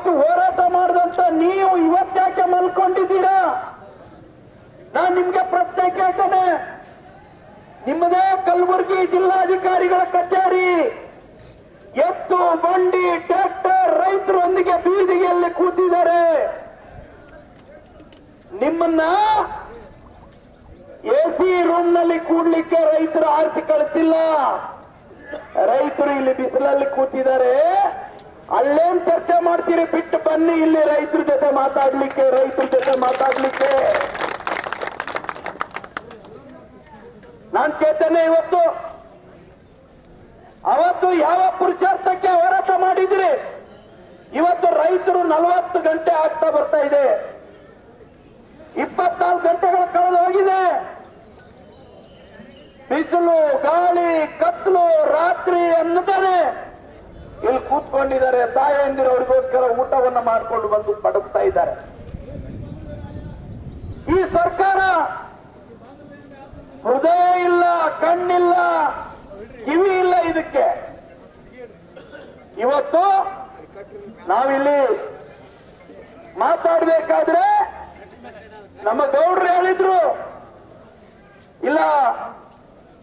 ಅವತ್ತು ಹೋರಾಟ ಮಾಡಿದಂತ ನೀವು ಇವತ್ತಾಕೆ ಮಲ್ಕೊಂಡಿದ್ದೀರಾ? ನಾನು ನಿಮ್ಗೆ ಪ್ರಶ್ನೆ ಕೇಳ್ತೇನೆ ನಿಮ್ಮದೇ ಕಲಬುರಗಿ ಜಿಲ್ಲಾಧಿಕಾರಿಗಳ ಕಚೇರಿ. ಎತ್ತು, ಬಂಡಿ, ಟ್ರ್ಯಾಕ್ಟರ್ ರೈತರೊಂದಿಗೆ ಬೀದಿಗೆಯಲ್ಲಿ ಕೂತಿದ್ದಾರೆ. ನಿಮ್ಮನ್ನ ಎಸಿ ರೂಮ್ನಲ್ಲಿ ಕೂಡ್ಲಿಕ್ಕೆ ರೈತರು ಆರ್ಸಿ ಕಳಿಸಿಲ್ಲ. ರೈತರು ಇಲ್ಲಿ ಬಿಸಿಲಲ್ಲಿ ಕೂತಿದ್ದಾರೆ. ಅಲ್ಲೇನ್ ಚರ್ಚೆ ಮಾಡ್ತೀರಿ? ಬಿಟ್ಟು ಬನ್ನಿ ಇಲ್ಲಿ ರೈತರ ಜೊತೆ ಮಾತಾಡ್ಲಿಕ್ಕೆ, ರೈತರ ಜೊತೆ ಮಾತಾಡ್ಲಿಕ್ಕೆ. ನಾನ್ ಕೇಳ್ತೇನೆ ಇವತ್ತು. ಅವತ್ತು ಯಾವ ಪುರುಷಾರ್ಥಕ್ಕೆ ಹೋರಾಟ ಮಾಡಿದ್ರಿ? ಇವತ್ತು ರೈತರು ನಲವತ್ತು ಗಂಟೆ ಆಗ್ತಾ ಬರ್ತಾ ಇದೆ. ಇಪ್ಪತ್ನಾಲ್ಕು ಗಂಟೆಗಳು ಕಳೆದು ಹೋಗಿದೆ. ಬಿಸಿಲು, ಗಾಳಿ, ಕತ್ಲು, ರಾತ್ರಿ ಅನ್ನತಾನೆ ಇಲ್ಲಿ ಕೂತ್ಕೊಂಡಿದ್ದಾರೆ ತಾಯಂದಿರವ್ರಿಗೋಸ್ಕರ ಊಟವನ್ನ ಮಾಡಿಕೊಂಡು ಬಂದು ಬಡಿಸ್ತಾ ಇದ್ದಾರೆ. ಈ ಸರ್ಕಾರ ಹೃದಯ ಇಲ್ಲ, ಕಣ್ಣಿಲ್ಲ, ಕಿವಿ ಇಲ್ಲ ಇದಕ್ಕೆ. ಇವತ್ತು ನಾವಿಲ್ಲಿ ಮಾತಾಡ್ಬೇಕಾದ್ರೆ ನಮ್ಮ ಗೌಡ್ರು ಹೇಳಿದ್ರು. ಇಲ್ಲ,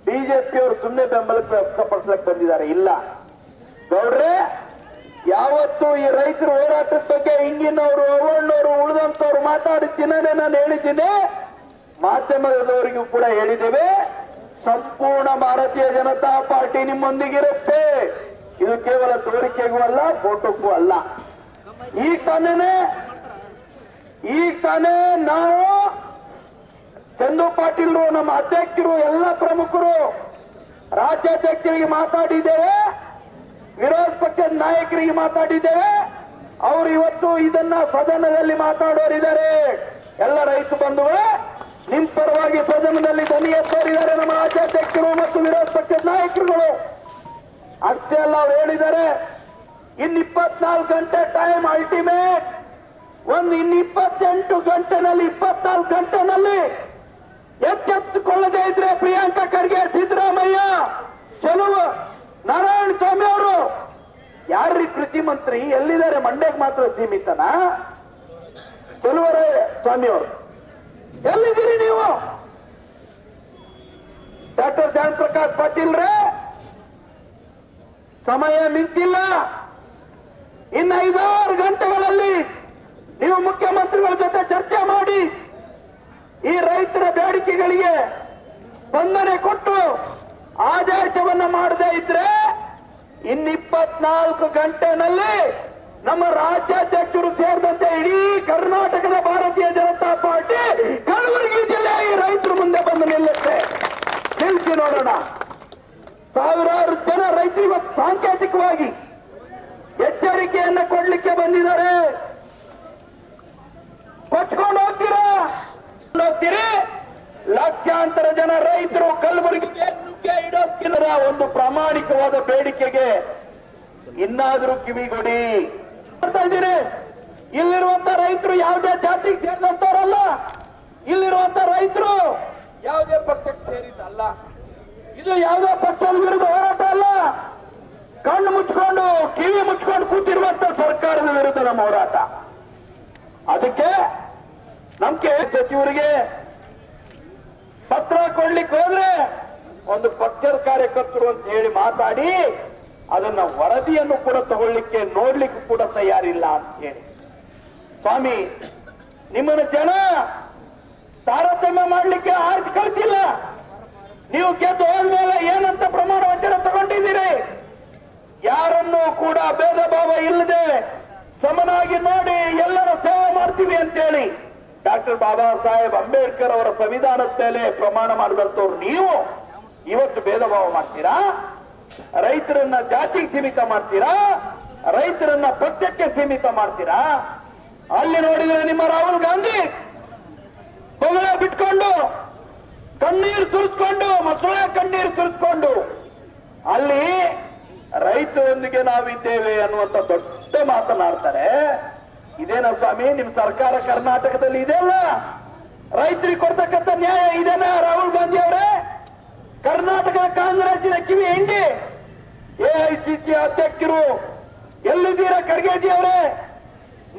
ಬಿಜೆಪಿಯವರು ಸುಮ್ಮನೆ ಬೆಂಬಲಕ್ಕೆ ವ್ಯಕ್ತಪಡಿಸ್ಲಕ್ ಬಂದಿದ್ದಾರೆ. ಇಲ್ಲ. ಗೌಡ್ರೆ ಯಾವತ್ತು ಈ ರೈತರ ಹೋರಾಟದ ಬಗ್ಗೆ ಹಿಂಗಿನವರು ಅವಣ್ಣವರು ಉಳಿದಂತವ್ರು ಮಾತಾಡಿದ ದಿನನೇ ನಾನು ಹೇಳಿದ್ದೀನಿ. ಮಾಧ್ಯಮದವರಿಗೂ ಕೂಡ ಹೇಳಿದ್ದೇವೆ. ಸಂಪೂರ್ಣ ಭಾರತೀಯ ಜನತಾ ಪಾರ್ಟಿ ನಿಮ್ಮೊಂದಿಗಿರುತ್ತೆ. ಇದು ಕೇವಲ ತೋರಿಕೆಗೂ ಅಲ್ಲ ಫೋಟೋಕ್ಕೂ ಅಲ್ಲ. ಈ ತಾನೇ ಈ ತಾನೇ ನಾವು ಚಂದು ಪಾಟೀಲ್ರು, ನಮ್ಮ ಅಧ್ಯಕ್ಷರು, ಎಲ್ಲ ಪ್ರಮುಖರು, ರಾಜ್ಯಾಧ್ಯಕ್ಷರಿಗೆ ಮಾತಾಡಿದ್ದೇವೆ. ವಿರೋಧ ಪಕ್ಷದ ನಾಯಕರಿಗೆ ಮಾತಾಡಿದ್ದೇವೆ. ಅವರು ಇವತ್ತು ಇದನ್ನ ಸದನದಲ್ಲಿ ಮಾತಾಡೋರಿದ್ದಾರೆ. ಎಲ್ಲ ರೈತ ಬಂಧುಗಳೇ, ನಿಮ್ ಪರವಾಗಿ ಸದನದಲ್ಲಿ ಧ್ವನಿ ಎತ್ತೋರಿದ್ದಾರೆ ನಮ್ಮ ರಾಜ್ಯಾಧ್ಯಕ್ಷರು ಮತ್ತು ವಿರೋಧ ಪಕ್ಷದ ನಾಯಕರುಗಳು. ಅಷ್ಟೇ ಅಲ್ಲ, ಅವ್ರು ಹೇಳಿದ್ದಾರೆ ಇನ್ ಇಪ್ಪತ್ನಾಲ್ಕು ಗಂಟೆ ಟೈಮ್ ಅಲ್ಟಿಮೇಟ್ ಒಂದು ಇನ್ ಇಪ್ಪತ್ತೆಂಟು ಗಂಟೆನಲ್ಲಿ, ಇಪ್ಪತ್ನಾಲ್ಕು ಗಂಟೆನಲ್ಲಿ ಎಚ್ಚೆತ್ತುಕೊಳ್ಳದೇ ಇದ್ರೆ ಪ್ರಿಯಾಂಕಾ ಖರ್ಗೆ, ಸಿದ್ದರಾಮಯ್ಯ, ಚೆಲುವ ನಾರಾಯಣ ಸ್ವಾಮಿ ಅವರು. ಯಾರ್ರಿ ಕೃಷಿ ಮಂತ್ರಿ? ಎಲ್ಲಿದ್ದಾರೆ? ಮಂಡ್ಯಕ್ಕೆ ಮಾತ್ರ ಸೀಮಿತನಾ? ಸ್ವಾಮಿ ಅವರು. ಎಲ್ಲಿದ್ದೀರಿ ನೀವು? ಡಾಕ್ಟರ್ ಜಯಂತ್ ಪ್ರಕಾಶ್ ಪಾಟೀಲ್ ರೇ. ಸಮಯ ಮಿಂಚಿಲ್ಲ. ಇನ್ನು ಐದಾರು ಗಂಟೆಗಳಲ್ಲಿ ನೀವು ಮುಖ್ಯಮಂತ್ರಿಗಳ ಜೊತೆ ಚರ್ಚೆ ಮಾಡಿ ಈ ರೈತರ ಬೇಡಿಕೆಗಳಿಗೆ ಸ್ಪಂದನೆ ಕೊಟ್ಟು ಆದೇಶವನ್ನ ಮಾಡದೇ ಇದ್ರೆ ಇನ್ನಿಪ್ಪತ್ನಾಲ್ಕು ಗಂಟೆನಲ್ಲಿ ನಮ್ಮ ರಾಜ್ಯಾಧ್ಯಕ್ಷರು ಸೇರಿದಂತೆ ಇಡೀ ಕರ್ನಾಟಕದ ಭಾರತೀಯ ಜನತಾ ಪಾರ್ಟಿ ಕಲಬುರಗಿ ಜಿಲ್ಲೆ ಈ ರೈತರ ಮುಂದೆ ಬಂದು ನಿಲ್ಲುತ್ತೆ. ನಿಲ್ಲಿಸಿ ನೋಡೋಣ. ಸಾವಿರಾರು ಜನ ರೈತರು ಇವತ್ತು ಸಾಂಕೇತಿಕವಾಗಿ ಎಚ್ಚರಿಕೆಯನ್ನ ಕೊಡ್ಲಿಕ್ಕೆ ಬಂದಿದ್ದಾರೆ. ಕೊಟ್ಕೊಂಡು ಹೋಗ್ತೀರಾ? ಹೋಗ್ತೀರಿ? ಲಕ್ಷಾಂತರ ಜನ ರೈತರು ಕಲಬುರಗಿಗೆ ನುಗ್ಗೆ ಇಡೋಕ್ಕಿಲ್ಲರ ಒಂದು ಪ್ರಾಮಾಣಿಕವಾದ ಬೇಡಿಕೆಗೆ ಇನ್ನಾದ್ರೂ ಕಿವಿಗೊಡಿ ಮಾಡ್ತಾ ಇದ್ದೀರಿ? ಇಲ್ಲಿರುವಂತ ರೈತರು ಯಾವುದೇ ಜಾತಿಗೆ ಸೇರಿದಂತವರಲ್ಲ. ಇಲ್ಲಿರುವಂತ ರೈತರು ಯಾವುದೇ ಪಕ್ಷಕ್ಕೆ ಸೇರಿದ್ದಲ್ಲ ಇದು ಯಾವುದೇ ಪಕ್ಷದ ವಿರುದ್ಧ ಹೋರಾಟ ಅಲ್ಲ. ಕಣ್ಣು ಮುಚ್ಕೊಂಡು, ಕಿವಿ ಮುಚ್ಕೊಂಡು ಕೂತಿರುವಂತ ಸರ್ಕಾರದ ವಿರುದ್ಧ ನಮ್ಮ ಹೋರಾಟ. ಅದಕ್ಕೆ ನಮ್ಗೆ ಸಚಿವರಿಗೆ ಪತ್ರ ಕೊಡ್ಲಿಕ್ಕೆ ಹೋದ್ರೆ ಒಂದು ಪಕ್ಷದ ಕಾರ್ಯಕರ್ತರು ಅಂತ ಹೇಳಿ ಮಾತಾಡಿ ಅದನ್ನ ವರದಿಯನ್ನು ಕೂಡ ತಗೊಳ್ಳಿಕ್ಕೆ, ನೋಡ್ಲಿಕ್ಕೆ ಕೂಡ ತಯಾರಿಲ್ಲ ಅಂತ ಹೇಳಿ. ಸ್ವಾಮಿ, ನಿಮ್ಮನ್ನ ಜನ ತಾರತಮ್ಯ ಮಾಡ್ಲಿಕ್ಕೆ ಆರ್ಜಿ ಕಳಿಸಿಲ್ಲ. ನೀವು ಗೆದ್ದು ಹೋದ್ಮೇಲೆ ಏನಂತ ಪ್ರಮಾಣ ವಚನ ತಗೊಂಡಿದ್ದೀರಿ? ಯಾರನ್ನೂ ಕೂಡ ಭೇದ ಭಾವ ಇಲ್ಲದೆ ಸಮನಾಗಿ ನೋಡಿ ಎಲ್ಲರ ಸೇವೆ ಡಾಕ್ಟರ್ ಬಾಬಾ ಸಾಹೇಬ್ ಅಂಬೇಡ್ಕರ್ ಅವರ ಸಂವಿಧಾನದ ಮೇಲೆ ಪ್ರಮಾಣ ಮಾಡಿದಂತವ್ರು ನೀವು, ಇವತ್ತು ಭೇದ ಭಾವ ಮಾಡ್ತೀರಾ? ರೈತರನ್ನ ಜಾತಿಗೆ ಸೀಮಿತ ಮಾಡ್ತೀರಾ? ರೈತರನ್ನ ಪಕ್ಷಕ್ಕೆ ಸೀಮಿತ ಮಾಡ್ತೀರಾ? ಅಲ್ಲಿ ನೋಡಿದ್ರೆ ನಿಮ್ಮ ರಾಹುಲ್ ಗಾಂಧಿ ಬೊಗಳ ಬಿಟ್ಕೊಂಡು ಕಣ್ಣೀರು ಸುರಿಸ್ಕೊಂಡು, ಮಸೂಳೆ ಕಣ್ಣೀರು ಸುರಿಸ್ಕೊಂಡು, ಅಲ್ಲಿ ರೈತರೊಂದಿಗೆ ನಾವಿದ್ದೇವೆ ಅನ್ನುವಂತ ದೊಡ್ಡ ಮಾತನಾಡ್ತಾರೆ ಇದೇನ ಸ್ವಾಮಿ, ನಿಮ್ ಸರ್ಕಾರ ಕರ್ನಾಟಕದಲ್ಲಿ ಇದೆಯಲ್ಲ ರೈತರಿಗೆ ಕೊಡ್ತಕ್ಕಂಥ ನ್ಯಾಯ ಇದೇನಾ ರಾಹುಲ್ ಗಾಂಧಿ ಅವರೇ? ಕರ್ನಾಟಕದ ಕಾಂಗ್ರೆಸ್ಸಿನ ಕಿವಿ ಹಿಂಡಿ. ಎಐಸಿಸಿ ಅಧ್ಯಕ್ಷರು, ಎಲ್ಲಿದ್ದೀರಾ ಖರ್ಗೆಜಿ ಅವರೇ?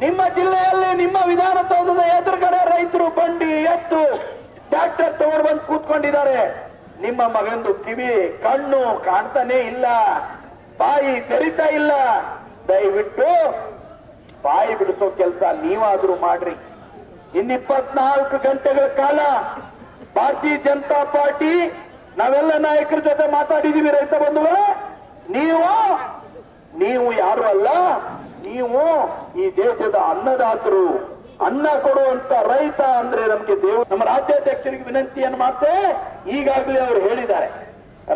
ನಿಮ್ಮ ಜಿಲ್ಲೆಯಲ್ಲಿ, ನಿಮ್ಮ ವಿಧಾನಸೌಧದ ಎದುರುಗಡೆ ರೈತರು ಬಂಡಿ ಎತ್ತು, ಟ್ರ್ಯಾಕ್ಟರ್ ತಗೊಂಡು ಬಂದು ಕೂತ್ಕೊಂಡಿದ್ದಾರೆ. ನಿಮ್ಮ ಮಗಂದು ಕಿವಿ, ಕಣ್ಣು ಕಾಣ್ತಾನೇ ಇಲ್ಲ. ಬಾಯಿ ತೆರಿತಾ ಇಲ್ಲ. ದಯವಿಟ್ಟು ಬಾಯಿ ಬಿಡಿಸೋ ಕೆಲಸ ನೀವಾದ್ರೂ ಮಾಡ್ರಿ. ಇನ್ನಿಪ್ಪತ್ನಾಲ್ಕು ಗಂಟೆಗಳ ಕಾಲ ಭಾರತೀಯ ಜನತಾ ಪಾರ್ಟಿ, ನಾವೆಲ್ಲ ನಾಯಕರ ಜೊತೆ ಮಾತಾಡಿದೀವಿ ರೈತ ಬಂಧುಗಳೇ. ನೀವು ನೀವು ಯಾರು ಅಲ್ಲ, ನೀವು ಈ ದೇಶದ ಅನ್ನದಾತರು. ಅನ್ನ ಕೊಡುವಂತ ರೈತ ಅಂದ್ರೆ ನಮ್ಗೆ ದೇವ್, ನಮ್ಮ ರಾಜ್ಯಾಧ್ಯಕ್ಷರಿಗೆ ವಿನಂತಿಯನ್ನು ಮಾತ್ರ ಈಗಾಗಲೇ ಅವರು ಹೇಳಿದ್ದಾರೆ.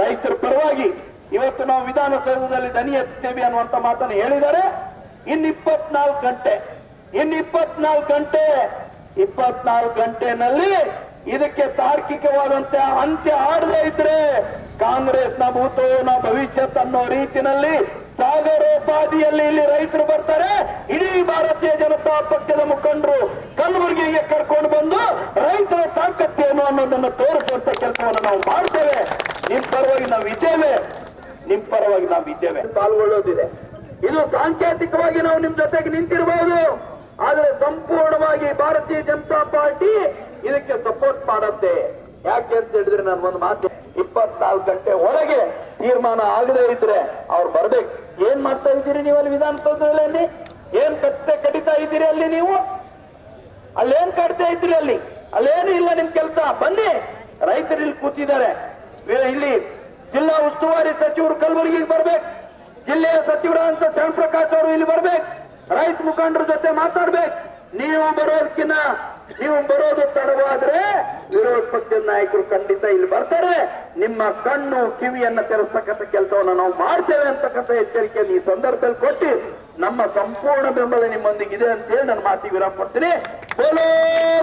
ರೈತರ ಪರವಾಗಿ ಇವತ್ತು ನಾವು ವಿಧಾನಸೌಧದಲ್ಲಿ ದನಿ ಎತ್ತೇವೆ ಅನ್ನುವಂತ ಮಾತನ್ನು ಹೇಳಿದ್ದಾರೆ. ಇನ್ ಇಪ್ಪತ್ನಾಲ್ಕು ಗಂಟೆ ಇನ್ ಇಪ್ಪತ್ನಾಲ್ಕು ಗಂಟೆ, ಇಪ್ಪತ್ನಾಲ್ಕು ಗಂಟೆನಲ್ಲಿ ಇದಕ್ಕೆ ತಾರ್ಕಿಕವಾದಂತೆ ಅಂತ್ಯ ಆಡದೇ ಇದ್ರೆ ಕಾಂಗ್ರೆಸ್ನ ಭೂತೋನ ಭವಿಷ್ಯತ್ ಅನ್ನೋ ರೀತಿನಲ್ಲಿ ಸಾಗರೋಪಾದಿಯಲ್ಲಿ ಇಲ್ಲಿ ರೈತರು ಬರ್ತಾರೆ. ಇಡೀ ಭಾರತೀಯ ಜನತಾ ಪಕ್ಷದ ಮುಖಂಡರು ಕಲಬುರಗಿಗೆ ಕರ್ಕೊಂಡು ಬಂದು ರೈತರ ತಾಕತ್ತೇನು ಅನ್ನೋದನ್ನು ತೋರಿಸುವಂತ ಕೆಲಸವನ್ನು ನಾವು ಮಾಡ್ತೇವೆ. ನಿಮ್ ಪರವಾಗಿ ನಾವು ಇದ್ದೇವೆ. ನಿಮ್ ಪರವಾಗಿ ನಾವು ಇದ್ದೇವೆ. ಪಾಲ್ಗೊಳ್ಳೋದಿದೆ. ಇದು ಸಾಂಕೇತಿಕವಾಗಿ ನಾವು ನಿಮ್ ಜೊತೆಗೆ ನಿಂತಿರಬಹುದು ಆದರೆ ಸಂಪೂರ್ಣವಾಗಿ ಭಾರತೀಯ ಜನತಾ ಪಾರ್ಟಿ ಇದಕ್ಕೆ ಸಪೋರ್ಟ್ ಮಾಡುತ್ತೆ. ಯಾಕೆ ಅಂತ ಹೇಳಿದ್ರೆ ನಾನು ಒಂದು ಮಾತು ಇಪ್ಪತ್ನಾಲ್ಕು ಗಂಟೆ ಒಳಗೆ ತೀರ್ಮಾನ ಆಗದೆ ಇದ್ರೆ ಅವ್ರು ಬರ್ಬೇಕು. ಏನ್ ಮಾಡ್ತಾ ಇದ್ದೀರಿ ನೀವು ಅಲ್ಲಿ ವಿಧಾನಸೌಧದಲ್ಲಿ? ಏನ್ ಕತ್ತೆ ಕಡಿತಾ ಇದ್ದೀರಿ ಅಲ್ಲಿ ನೀವು? ಅಲ್ಲೇನ್ ಕಟ್ತಾ ಇದ್ರಿ ಅಲ್ಲಿ? ಅಲ್ಲೇನು ಇಲ್ಲ ನಿಮ್ ಕೆಲಸ. ಬನ್ನಿ. ರೈತರು ಇಲ್ಲಿ ಕೂತಿದ್ದಾರೆ ಇಲ್ಲಿ ಜಿಲ್ಲಾ ಉಸ್ತುವಾರಿ ಸಚಿವರು ಕಲಬುರಗಿಗೆ ಬರ್ಬೇಕು. ಜಿಲ್ಲೆಯ ಸಚಿವರಾದಂತ ಶರಣ್ ಪ್ರಕಾಶ್ ಅವರು ಇಲ್ಲಿ ಬರ್ಬೇಕು. ರೈತ ಮುಖಂಡರ ಜೊತೆ ಮಾತಾಡ್ಬೇಕು. ನೀವು ಬರೋದಕ್ಕಿನ್ನ, ನೀವು ಬರೋದು ತಡವಾದ್ರೆ ವಿರೋಧ ಪಕ್ಷದ ನಾಯಕರು ಖಂಡಿತ ಇಲ್ಲಿ ಬರ್ತಾರೆ. ನಿಮ್ಮ ಕಣ್ಣು, ಕಿವಿಯನ್ನ ತೆರೆಸ್ತಕ್ಕಂಥ ಕೆಲಸವನ್ನು ನಾವು ಮಾಡ್ತೇವೆ ಅಂತಕ್ಕಂಥ ಎಚ್ಚರಿಕೆಯನ್ನು ಈ ಸಂದರ್ಭದಲ್ಲಿ ಕೊಟ್ಟು ನಮ್ಮ ಸಂಪೂರ್ಣ ಬೆಂಬಲ ನಿಮ್ಮೊಂದಿಗೆ ಇದೆ ಅಂತ ಹೇಳಿ ನಾನು ಮಾತಿಗೆ ವಿರಾಮ ಕೊಡ್ತೀನಿ. ಬೋಲೋ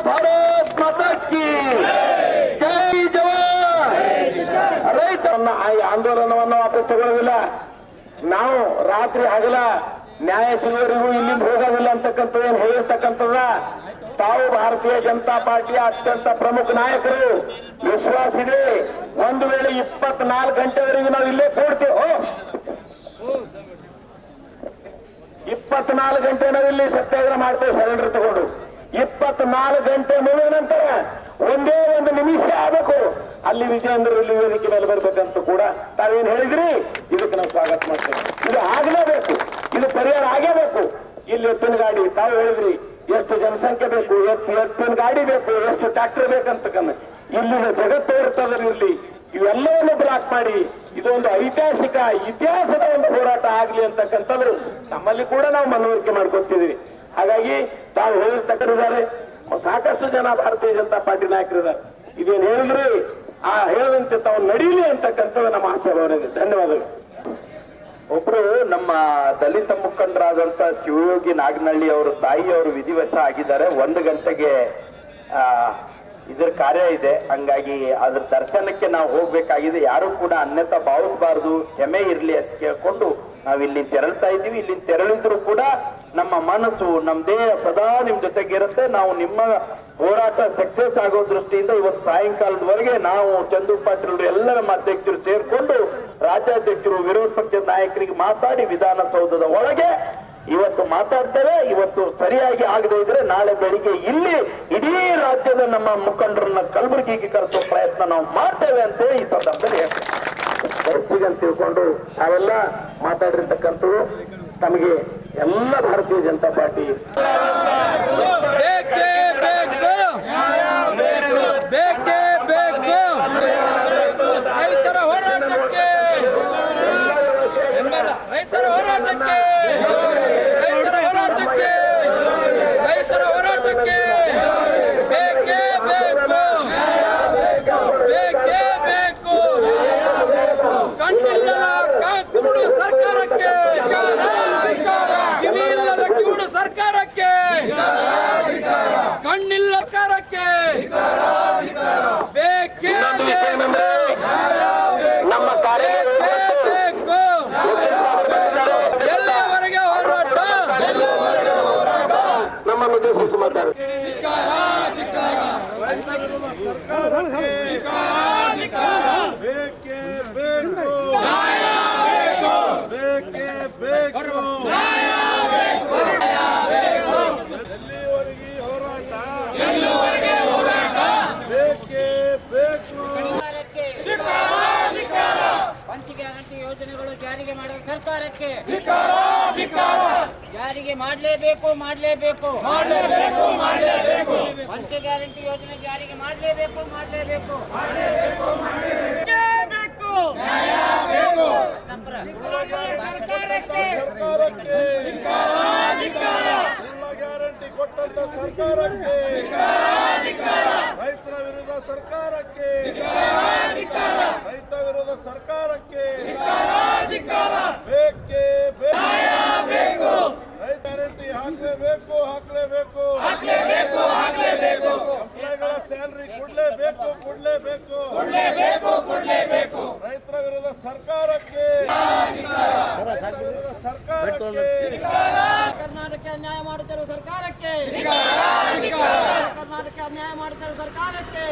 ಭಾರತ್ ಮಾತಾಕಿ ಜೈ. ಜವಾನ್. ರೈತರನ್ನ ಆಂದೋಲನವನ್ನು ವಾಪಸ್ ತಗೊಳ್ಳೋದಿಲ್ಲ. ನಾವು ರಾತ್ರಿ ಹಗಲ ನ್ಯಾಯ ಸಿಗೋರಿಗೂ ಇಲ್ಲಿಂದ ಹೋಗೋದಿಲ್ಲ ಅಂತಕ್ಕಂಥದ್ದು ಏನು ಹೇಳಿರ್ತಕ್ಕಂಥದ ತಾವು ಭಾರತೀಯ ಜನತಾ ಪಾರ್ಟಿಯ ಅತ್ಯಂತ ಪ್ರಮುಖ ನಾಯಕರು. ವಿಶ್ವಾಸ ಇದೆ. ಒಂದು ವೇಳೆ ಇಪ್ಪತ್ನಾಲ್ಕು ಗಂಟೆವರೆಗೂ ನಾವು ಇಲ್ಲೇ ಕೂಡ್ತೇವೆ! ಇಪ್ಪತ್ನಾಲ್ಕು ಗಂಟೆ ನಾವು ಇಲ್ಲಿ ಸತ್ಯಾಗ್ರಹ ಮಾಡ್ತೇವೆ ಸರೆಂಡರ್ ತಗೊಂಡು. ಇಪ್ಪತ್ನಾಲ್ಕು ಗಂಟೆ ಮುಗಿದ ನಂತರ ಒಂದೇ ಒಂದು ನಿಮಿಷ ಆಗಬೇಕು. ಅಲ್ಲಿ ವಿಜಯೇಂದ್ರ ಇಲ್ಲಿ ವೇದಿಕೆ ಮೇಲೆ ಬರ್ಬೇಕಂತ ಕೂಡ ತಾವೇನು ಹೇಳಿದ್ರಿ? ಇದಕ್ಕೆ ನಾವು ಸ್ವಾಗತ ಮಾಡ್ತೇವೆ. ಇದು ಆಗಲೇಬೇಕು. ಇದು ಪರಿಹಾರ ಆಗೇಬೇಕು ಇಲ್ಲಿ ಎತ್ತಿನ ಗಾಡಿ, ತಾವು ಹೇಳಿದ್ರಿ, ಎಷ್ಟು ಜನಸಂಖ್ಯೆ ಬೇಕು ಎಷ್ಟು ಎತ್ತಿನ ಗಾಡಿ ಬೇಕು, ಎಷ್ಟು ಟ್ರಾಕ್ಟರ್ ಬೇಕಂತಕ್ಕಂಥ ಇಲ್ಲಿನ ಜಗತ್ತು ಇರ್ತದ್ರ ಇರಲಿ. ಇವೆಲ್ಲವನ್ನು ಬ್ಲಾಕ್ ಮಾಡಿ, ಇದೊಂದು ಐತಿಹಾಸಿಕ ಇತಿಹಾಸದ ಒಂದು ಹೋರಾಟ ಆಗ್ಲಿ ಅಂತಕ್ಕಂಥದ್ದು ನಮ್ಮಲ್ಲಿ ಕೂಡ ನಾವು ಮನವರಿಕೆ ಮಾಡ್ಕೊತಿದ್ವಿ ಹಾಗಾಗಿ ತಾವು ಹೇಳಿರ್ತಕ್ಕಂಥದ್ದಾರೆ ಸಾಕಷ್ಟು ಜನ ಭಾರತೀಯ ಜನತಾ ಪಾರ್ಟಿ ನಾಯಕರಿದ್ದಾರೆ. ಇದೇನು ಹೇಳಿದ್ರಿ? ಆ ಹೇಳಿದಂತೆ ತಾವು ನಡೀಲಿ ಅಂತಕ್ಕಂಥದ್ದು ನಮ್ಮ ಆಸೆ ಅವರಿಗೆ ಧನ್ಯವಾದಗಳು. ಒಬ್ರು ನಮ್ಮ ದಲಿತ ಮುಖಂಡರಾದಂತ ಶಿವಯೋಗಿ ನಾಗನಹಳ್ಳಿ ಅವರು ತಾಯಿ ಅವರು ವಿಧಿವಶ ಆಗಿದ್ದಾರೆ. ಒಂದು ಗಂಟೆಗೆ ಇದ್ರ ಕಾರ್ಯ ಇದೆ. ಹಂಗಾಗಿ ಅದ್ರ ದರ್ಶನಕ್ಕೆ ನಾವು ಹೋಗ್ಬೇಕಾಗಿದೆ. ಯಾರು ಕೂಡ ಅನ್ಯತಾ ಭಾವಿಸಬಾರದು. ಹೆಮ್ಮೆ ಇರ್ಲಿ ಅಂತ ಕೇಳ್ಕೊಂಡು ನಾವು ಇಲ್ಲಿ ತೆರಳ್ತಾ ಇದ್ದೀವಿ ಇಲ್ಲಿ ತೆರಳಿದ್ರು ಕೂಡ ನಮ್ಮ ಮನಸ್ಸು ನಮ್ಮ ದೇಹ ಸದಾ ನಿಮ್ ಜೊತೆಗೆ ಇರುತ್ತೆ. ನಾವು ನಿಮ್ಮ ಹೋರಾಟ ಸಕ್ಸಸ್ ಆಗೋ ದೃಷ್ಟಿಯಿಂದ ಇವತ್ತು ಸಾಯಂಕಾಲದವರೆಗೆ ನಾವು ಚಂದು ಪಾಟೀಲ್ ಎಲ್ಲರ ಅಧ್ಯಕ್ಷರು ಸೇರ್ಕೊಂಡು ರಾಜ್ಯಾಧ್ಯಕ್ಷರು, ವಿರೋಧ ಪಕ್ಷದ ನಾಯಕರಿಗೆ ಮಾತಾಡಿ ವಿಧಾನಸೌಧದ ಒಳಗೆ ಇವತ್ತು ಮಾತಾಡ್ತೇವೆ. ಇವತ್ತು ಸರಿಯಾಗಿ ಆಗದೆ ಇದ್ರೆ ನಾಳೆ ಬೆಳಿಗ್ಗೆ ಇಲ್ಲಿ ಇಡೀ ರಾಜ್ಯದ ನಮ್ಮ ಮುಖಂಡರನ್ನ ಕಲಬುರಗಿಗೆ ಕರೆಸೋ ಪ್ರಯತ್ನ ನಾವು ಮಾಡ್ತೇವೆ ಅಂತೇಳಿ ಈ ಸಂದರ್ಭದಲ್ಲಿ ಹೇಳ್ತೇವೆ ಹೆಚ್ಚಿಗೆ ಅಂತ ತಿಳ್ಕೊಂಡು ತಾವೆಲ್ಲ ಮಾತಾಡಿರ್ತಕ್ಕಂಥದ್ದು ತಮಗೆ ಎಲ್ಲ ಭಾರತೀಯ ಜನತಾ ಪಾರ್ಟಿ. ರೈತರ ಹೋರಾಟಕ್ಕೆ. ಹೋರಾಟಕ್ಕೆ ರೈತರ ಹೋರಾಟಕ್ಕೆ ರೈತರ ಹೋರಾಟಕ್ಕೆ ಬೇಕೇ ಬೇಕು ಬೇಕೇ ಬೇಕು ಕಣ್ಣಿಲ್ಲದ ಕ- ಕುರುಡು ಸರ್ಕಾರಕ್ಕೆ ಕಿವಿ ಇಲ್ಲದ ಕಿವುಡು ಸರ್ಕಾರಕ್ಕೆ ಕಣ್ಣಿಲ್ಲ ಸರ್ಕಾರಕ್ಕೆ ಬೇಕೇ ನಮ್ಮ ಕಾರ್ಯ ಬೇಕು ಎಲ್ಲಿಯವರೆಗೆ ಹೋರಾಟ ನಮ್ಮನ್ನು ಉದ್ದೇಶಿಸಿ ಮಾತಾಡ ಬೇಕೇ ಬೇಕು ಬೇಕೇ ಬೇಕು ಸರ್ಕಾರಕ್ಕೆ ಜಾರಿಗೆ ಮಾಡಲೇಬೇಕು ಮಾಡಲೇಬೇಕು. ಪಂಚ ಗ್ಯಾರಂಟಿ ಯೋಜನೆ ಜಾರಿಗೆ ಮಾಡಲೇಬೇಕು ಮಾಡಲೇಬೇಕು. ಸರ್ಕಾರಕ್ಕೆ. ಎಲ್ಲ ಗ್ಯಾರಂಟಿ ಕೊಟ್ಟಂತ ಸರ್ಕಾರಕ್ಕೆ. ರೈತರ ವಿರುದ್ಧ ಸರ್ಕಾರಕ್ಕೆ. ರೈತ ವಿರುದ್ಧ ಸರ್ಕಾರಕ್ಕೆ. ಬೇಕೇ ಬೇಕು. ರೈತ ಗ್ಯಾರಂಟಿ ಹಾಕ್ಲೇಬೇಕು ಹಾಕ್ಲೇಬೇಕು. ಎಂಪ್ಲಾಯ್ಗಳ ಸ್ಯಾಲ್ರಿ ಕೊಡ್ಲೇಬೇಕು ಕೊಡ್ಲೇಬೇಕು. ರೈತರ ವಿರುದ್ಧ ಸರ್ಕಾರಕ್ಕೆ. ರೈತರ ವಿರುದ್ಧ ಸರ್ಕಾರಕ್ಕೆ. ಕರ್ನಾಟಕ ಅನ್ಯಾಯ ಮಾಡುತ್ತಿರುವ ಸರ್ಕಾರಕ್ಕೆ ಕರ್ನಾಟಕ ಅನ್ಯಾಯ ಮಾಡುತ್ತಿರುವ ಸರ್ಕಾರಕ್ಕೆ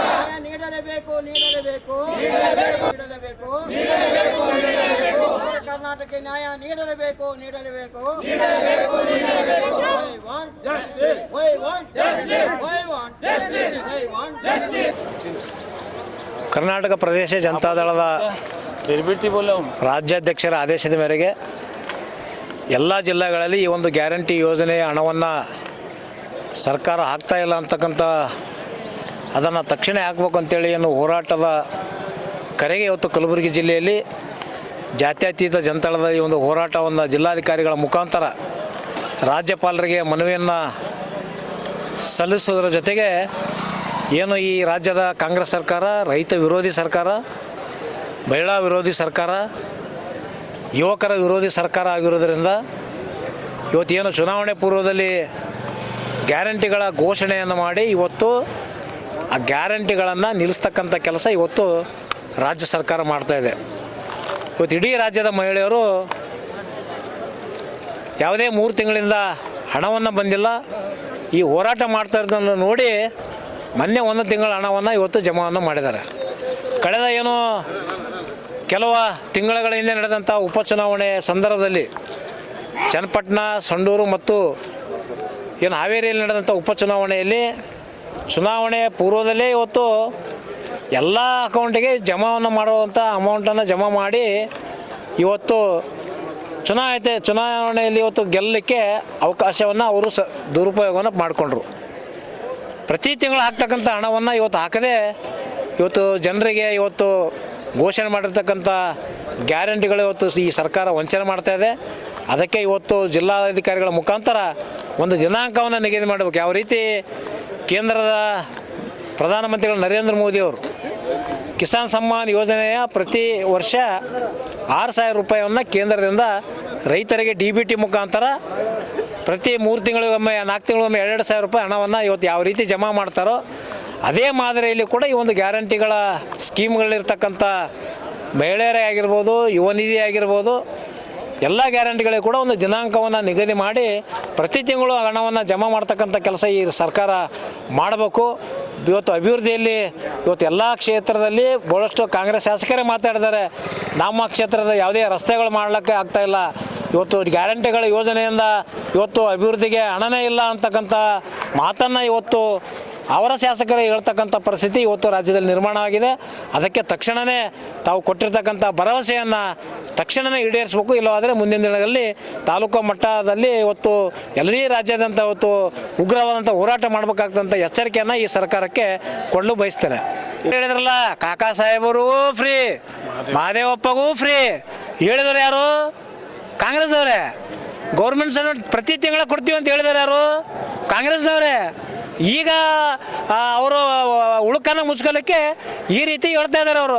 ನ್ಯಾಯ ನೀಡಲೇಬೇಕು ನೀಡಲೇಬೇಕು ನೀಡಲೇಬೇಕು ಕರ್ನಾಟಕ ನ್ಯಾಯ ನೀಡಲೇಬೇಕು ನೀಡಲೇಬೇಕು We want justice. We want justice. We want justice. We want justice. Karnataka ಪ್ರದೇಶ ಜನತಾದಳದ ರಾಜ್ಯಾಧ್ಯಕ್ಷರ ಆದೇಶದ ಮೇರೆಗೆ ಎಲ್ಲ ಜಿಲ್ಲೆಗಳಲ್ಲಿ ಈ ಒಂದು ಗ್ಯಾರಂಟಿ ಯೋಜನೆ ಹಣವನ್ನು ಸರ್ಕಾರ ಹಾಕ್ತಾ ಇಲ್ಲ ಅಂತಕ್ಕಂಥ ಅದನ್ನು ತಕ್ಷಣ ಹಾಕ್ಬೇಕು ಅಂತೇಳಿ ಏನು ಹೋರಾಟದ ಕರೆಗೆ ಇವತ್ತು ಕಲಬುರಗಿ ಜಿಲ್ಲೆಯಲ್ಲಿ ಜಾತ್ಯತೀತ ಜನತಾಳದ ಈ ಒಂದು ಹೋರಾಟವನ್ನು ಜಿಲ್ಲಾಧಿಕಾರಿಗಳ ಮುಖಾಂತರ ರಾಜ್ಯಪಾಲರಿಗೆ ಮನವಿಯನ್ನು ಸಲ್ಲಿಸೋದ್ರ ಜೊತೆಗೆ ಏನು ಈ ರಾಜ್ಯದ ಕಾಂಗ್ರೆಸ್ ಸರ್ಕಾರ, ರೈತ ವಿರೋಧಿ ಸರ್ಕಾರ, ಮಹಿಳಾ ವಿರೋಧಿ ಸರ್ಕಾರ ಯುವಕರ ವಿರೋಧಿ ಸರ್ಕಾರ ಆಗಿರೋದ್ರಿಂದ ಇವತ್ತೇನು ಚುನಾವಣೆ ಪೂರ್ವದಲ್ಲಿ ಗ್ಯಾರಂಟಿಗಳ ಘೋಷಣೆಯನ್ನು ಮಾಡಿ ಇವತ್ತು ಆ ಗ್ಯಾರಂಟಿಗಳನ್ನು ನಿಲ್ಲಿಸ್ತಕ್ಕಂಥ ಕೆಲಸ ಇವತ್ತು ರಾಜ್ಯ ಸರ್ಕಾರ ಮಾಡ್ತಾ ಇದೆ. ಇವತ್ತು ಇಡೀ ರಾಜ್ಯದ ಮಹಿಳೆಯರು ಯಾವುದೇ ಮೂರು ತಿಂಗಳಿಂದ ಹಣವನ್ನು ಬಂದಿಲ್ಲ. ಈ ಹೋರಾಟ ಮಾಡ್ತಾ ಇರೋದನ್ನು ನೋಡಿ ಮೊನ್ನೆ ಒಂದು ತಿಂಗಳ ಹಣವನ್ನು ಇವತ್ತು ಜಮಾವನ್ನು ಮಾಡಿದ್ದಾರೆ. ಕಳೆದ ಏನು ಕೆಲವು ತಿಂಗಳ ಹಿಂದೆ ನಡೆದಂಥ ಉಪಚುನಾವಣೆ ಸಂದರ್ಭದಲ್ಲಿ ಚನ್ನಪಟ್ಟಣ, ಸಂಡೂರು ಮತ್ತು ಏನು ಹಾವೇರಿಯಲ್ಲಿ ನಡೆದಂಥ ಉಪಚುನಾವಣೆಯಲ್ಲಿ ಚುನಾವಣೆ ಪೂರ್ವದಲ್ಲೇ ಇವತ್ತು ಎಲ್ಲ ಅಕೌಂಟಿಗೆ ಜಮಾವನ್ನು ಮಾಡುವಂಥ ಅಮೌಂಟನ್ನು ಜಮಾ ಮಾಡಿ ಇವತ್ತು ಚುನಾಯಿತೆ, ಚುನಾವಣೆಯಲ್ಲಿ ಇವತ್ತು ಗೆಲ್ಲಲಿಕ್ಕೆ ಅವಕಾಶವನ್ನು ಅವರು ಸ ದುರುಪಯೋಗವನ್ನು ಮಾಡಿಕೊಂಡ್ರು. ಪ್ರತಿ ತಿಂಗಳು ಹಾಕ್ತಕ್ಕಂಥ ಹಣವನ್ನು ಇವತ್ತು ಹಾಕದೆ ಇವತ್ತು ಜನರಿಗೆ ಇವತ್ತು ಘೋಷಣೆ ಮಾಡಿರ್ತಕ್ಕಂಥ ಗ್ಯಾರಂಟಿಗಳು ಇವತ್ತು ಈ ಸರ್ಕಾರ ವಂಚನೆ ಮಾಡ್ತಾ ಇದೆ. ಅದಕ್ಕೆ ಇವತ್ತು ಜಿಲ್ಲಾಧಿಕಾರಿಗಳ ಮುಖಾಂತರ ಒಂದು ದಿನಾಂಕವನ್ನು ನಿಗದಿ ಮಾಡಬೇಕು. ಯಾವ ರೀತಿ ಕೇಂದ್ರದ ಪ್ರಧಾನಮಂತ್ರಿಗಳು ನರೇಂದ್ರ ಮೋದಿಯವರು ಕಿಸಾನ್ ಸಮ್ಮಾನ್ ಯೋಜನೆಯ ಪ್ರತಿ ವರ್ಷ ಆರು ಸಾವಿರ ರೂಪಾಯಿಯನ್ನು ಕೇಂದ್ರದಿಂದ ರೈತರಿಗೆ ಡಿ ಬಿ ಟಿ ಮುಖಾಂತರ ಪ್ರತಿ ಮೂರು ತಿಂಗಳಿಗೊಮ್ಮೆ, ನಾಲ್ಕು ತಿಂಗಳಿಗೊಮ್ಮೆ ಎರಡೆರಡು ಸಾವಿರ ರೂಪಾಯಿ ಹಣವನ್ನು ಇವತ್ತು ಯಾವ ರೀತಿ ಜಮಾ ಮಾಡ್ತಾರೋ ಅದೇ ಮಾದರಿಯಲ್ಲಿ ಕೂಡ ಈ ಒಂದು ಗ್ಯಾರಂಟಿಗಳ ಸ್ಕೀಮ್ಗಳಿರ್ತಕ್ಕಂಥ ಮಹಿಳೆಯರೇ ಆಗಿರ್ಬೋದು, ಯುವ ನಿಧಿ ಆಗಿರ್ಬೋದು, ಎಲ್ಲ ಗ್ಯಾರಂಟಿಗಳಿಗೆ ಕೂಡ ಒಂದು ದಿನಾಂಕವನ್ನು ನಿಗದಿ ಮಾಡಿ ಪ್ರತಿ ತಿಂಗಳು ಹಣವನ್ನು ಜಮಾ ಮಾಡ್ತಕ್ಕಂಥ ಕೆಲಸ ಈ ಸರ್ಕಾರ ಮಾಡಬೇಕು. ಇವತ್ತು ಅಭಿವೃದ್ಧಿಯಲ್ಲಿ, ಇವತ್ತು ಎಲ್ಲ ಕ್ಷೇತ್ರದಲ್ಲಿ ಭಾಳಷ್ಟು ಕಾಂಗ್ರೆಸ್ ಶಾಸಕರೇ ಮಾತಾಡಿದ್ದಾರೆ. ನಮ್ಮ ಕ್ಷೇತ್ರದ ಯಾವುದೇ ರಸ್ತೆಗಳು ಮಾಡಲಿಕ್ಕೆ ಇಲ್ಲ. ಇವತ್ತು ಗ್ಯಾರಂಟಿಗಳ ಯೋಜನೆಯಿಂದ ಇವತ್ತು ಅಭಿವೃದ್ಧಿಗೆ ಹಣನೇ ಇಲ್ಲ ಅಂತಕ್ಕಂಥ ಮಾತನ್ನು ಇವತ್ತು ಅವರ ಶಾಸಕರೇ ಹೇಳ್ತಕ್ಕಂಥ ಪರಿಸ್ಥಿತಿ ಇವತ್ತು ರಾಜ್ಯದಲ್ಲಿ ನಿರ್ಮಾಣವಾಗಿದೆ ಅದಕ್ಕೆ ತಕ್ಷಣವೇ ತಾವು ಕೊಟ್ಟಿರ್ತಕ್ಕಂಥ ಭರವಸೆಯನ್ನು ತಕ್ಷಣವೇ ಈಡೇರಿಸಬೇಕು. ಇಲ್ಲವಾದರೆ ಮುಂದಿನ ದಿನಗಳಲ್ಲಿ ತಾಲೂಕು ಮಟ್ಟದಲ್ಲಿ ಇವತ್ತು ಎಲ್ಲರೀ ರಾಜ್ಯಾದ್ಯಂತ ಇವತ್ತು ಉಗ್ರವಾದಂಥ ಹೋರಾಟ ಮಾಡಬೇಕಾಗ್ತಂಥ ಎಚ್ಚರಿಕೆಯನ್ನು ಈ ಸರ್ಕಾರಕ್ಕೆ ಕೊಡಲು ಬಯಸ್ತಾರೆ ಹೇಳಿದ್ರಲ್ಲ, ಕಾಕಾ ಸಾಹೇಬರು ಫ್ರೀ ಮಹಾದೇವಪ್ಪಗೂ ಫ್ರೀ ಹೇಳಿದ್ರು ಯಾರು? ಕಾಂಗ್ರೆಸ್ ಅವರೇ ಗೌರ್ಮೆಂಟ್ ಸರ್ವೆಂಟ್ ಪ್ರತಿ ತಿಂಗಳ ಕೊಡ್ತೀವಿ ಅಂತ ಹೇಳಿದಾರೆ ಯಾರು? ಕಾಂಗ್ರೆಸ್ನವರೇ. ಈಗ ಅವರು ಉಳುಕನ್ನು ಮುಚ್ಕೊಳ್ಳೋಕ್ಕೆ ಈ ರೀತಿ ಹೇಳ್ತಾ ಇದ್ದಾರೆ ಅವರು.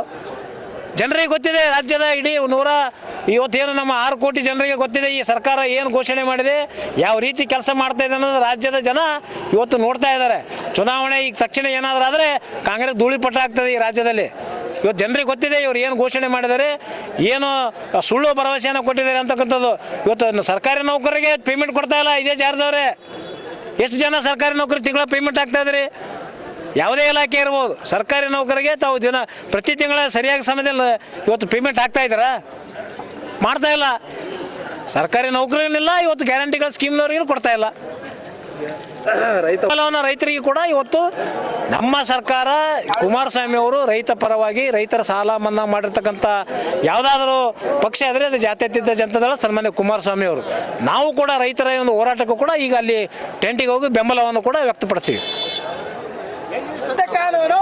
ಜನರಿಗೆ ಗೊತ್ತಿದೆ, ರಾಜ್ಯದ ಇಡೀ ನೂರ ಇವತ್ತೇನು ನಮ್ಮ ಆರು ಕೋಟಿ ಜನರಿಗೆ ಗೊತ್ತಿದೆ, ಈ ಸರ್ಕಾರ ಏನು ಘೋಷಣೆ ಮಾಡಿದೆ, ಯಾವ ರೀತಿ ಕೆಲಸ ಮಾಡ್ತಾ ಇದೆ ಅನ್ನೋದು ರಾಜ್ಯದ ಜನ ಇವತ್ತು ನೋಡ್ತಾ ಇದ್ದಾರೆ. ಚುನಾವಣೆ ಈಗ ತಕ್ಷಣ ಏನಾದರೂ ಆದರೆ ಕಾಂಗ್ರೆಸ್ ಧೂಳಿಪಟ್ಟ ಆಗ್ತದೆ ಈ ರಾಜ್ಯದಲ್ಲಿ. ಇವತ್ತು ಜನರಿಗೆ ಗೊತ್ತಿದೆ, ಇವ್ರು ಏನು ಘೋಷಣೆ ಮಾಡಿದ್ದಾರೆ, ಏನು ಸುಳ್ಳು ಭರವಸೆಯನ್ನು ಕೊಟ್ಟಿದ್ದಾರೆ ಅಂತಕ್ಕಂಥದ್ದು. ಇವತ್ತು ಸರ್ಕಾರಿ ನೌಕರರಿಗೆ ಪೇಮೆಂಟ್ ಕೊಡ್ತಾ ಇಲ್ಲ, ಇದೇ ಚಾರ್ಜ್ ಅವರೇ. ಎಷ್ಟು ಜನ ಸರ್ಕಾರಿ ನೌಕರಿ ತಿಂಗಳ ಪೇಮೆಂಟ್ ಆಗ್ತಾ ಇದ್ರಿ ಯಾವುದೇ ಇಲಾಖೆ ಇರ್ಬೋದು. ಸರ್ಕಾರಿ ನೌಕರಿಗೆ ತಾವು ದಿನ, ಪ್ರತಿ ತಿಂಗಳ ಸರಿಯಾಗಿ ಸಮಯದಲ್ಲಿ ಇವತ್ತು ಪೇಮೆಂಟ್ ಆಗ್ತಾ ಇದ್ದಾರಾ? ಮಾಡ್ತಾ ಇಲ್ಲ. ಸರ್ಕಾರಿ ನೌಕರಿನಿಲ್ಲ ಇವತ್ತು ಗ್ಯಾರಂಟಿಗಳ ಸ್ಕೀಮ್ನವ್ರಿಗೂ ಕೊಡ್ತಾ ಇಲ್ಲ. ಬೆಂಬಲವನ್ನು ರೈತರಿಗೆ ಕೂಡ ಇವತ್ತು ನಮ್ಮ ಸರ್ಕಾರ ಕುಮಾರಸ್ವಾಮಿ ಅವರು ರೈತ ಪರವಾಗಿ ರೈತರ ಸಾಲ ಮನ್ನಾ ಮಾಡಿರ್ತಕ್ಕಂಥ ಯಾವುದಾದ್ರೂ ಪಕ್ಷ ಆದರೆ ಅದು ಜಾತ್ಯತೀತ ಜನತಾದಳ ಸನ್ಮಾನ್ಯ ಕುಮಾರಸ್ವಾಮಿ ಅವರು. ನಾವು ಕೂಡ ರೈತರ ಒಂದು ಹೋರಾಟಕ್ಕೂ ಕೂಡ ಈಗ ಅಲ್ಲಿ ಟೆಂಟಿಗೆ ಹೋಗಿ ಬೆಂಬಲವನ್ನು ಕೂಡ ವ್ಯಕ್ತಪಡಿಸ್ತೀವಿ ಅಪ್ಪನಂತೆ ಕಾನೂನು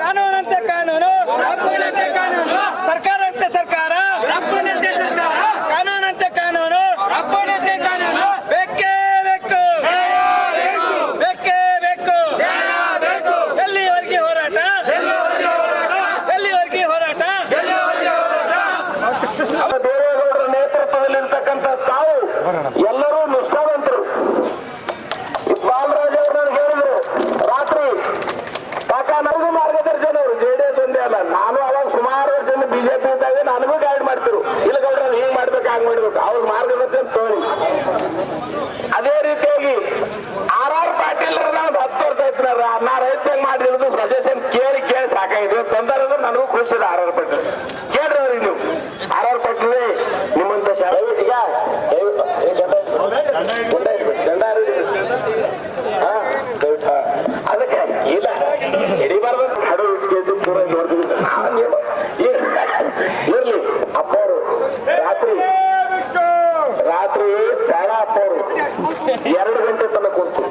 ಕಾನೂನಂತೆ ಕಾನೂನು ಅಪ್ಪನಂತೆ ಕಾನೂನು ಸರ್ಕಾರ ಅಂತೆ ಸರ್ಕಾರ ಅಪ್ಪನಂತೆ ಸರ್ಕಾರ ಕಾನೂನಂತೆ ಕಾನೂನು ಅಪ್ಪನಂತೆ ಕಾನೂನು ಬೇಕೇ ಬೇಕು ಬೇಕೇ ಬೇಕು ಎಲ್ಲಿವರೆಗೆ ಹೋರಾಟ ಎಲ್ಲಿವರೆಗೆ ಹೋರಾಟ ದೇವೇಗೌಡರ ನೇತೃತ್ವದಲ್ಲಿರ್ತಕ್ಕಂಥ ತಾವು ಎಲ್ಲರೂ ನಿಷ್ಠಾವಂತರು ಬಾಲರಾಜ್ ಅವರು ನನಗೆ ಹೇಳಿದ್ರು ರಾತ್ರಿ ಕಾಕ ನನಗೂ ಮಾರ್ಗದರ್ಶನ ಅವರು ಜೆ ಡಿ ಎಸ್ ಒಂದೇ ಅಲ್ಲ ನಾನು ಅವಾಗ ಸುಮಾರು ವರ್ಷ ಬಿಜೆಪಿ ಇದ್ದಾಗ ನನಗೂ ಗೈಡ್ ಮಾಡ್ತಿರು ಇಲ್ಲ ಗೌಡ್ರ ಹಿಂಗ್ ಮಾಡ್ಬೇಕು ಹಂಗ್ ಮಾಡ್ಬೇಕು ಅವ್ರ ಮಾರ್ಗದರ್ಶನ ತೋರಿ ಅದೇ ರೀತಿಯಾಗಿ ಆರ್ ಆರ್ ಪಾಟೀಲ್ ನಾವು ಹತ್ತು ವರ್ಷ ಆಯ್ತು ನಾ ರೈತ ಮಾಡಿರೋದು ಸಜೆಷನ್ ಕೇಳಿ ಕೇಳಿ ಸಾಕಾಗಿದೆ ತಂದಾರ ನನಗೂ ಖುಷಿ ಇದೆ ಆರ್ ಆರ್ ಪಾಟೀಲ್. ಕೇಳ್ರಿ ನೀವು. ಆರ್ ಆರ್ ಪಾಟೀಲ್ ನಿಮ್ಮಂತ ಈಗ. ಅದಕ್ಕೆ ಇಲ್ಲ. ಹಿಡಿಬಾರ್ದು ಹಡು ಕೆಜಿ ಪೂರ ಇರ್ಲಿ. ಅಪ್ಪವರು, ರಾತ್ರಿ. ರಾತ್ರಿ ಬೇಡ ಅಪ್ಪವರು. ಎರಡು ಗಂಟೆ ತನಕ ಕೂತು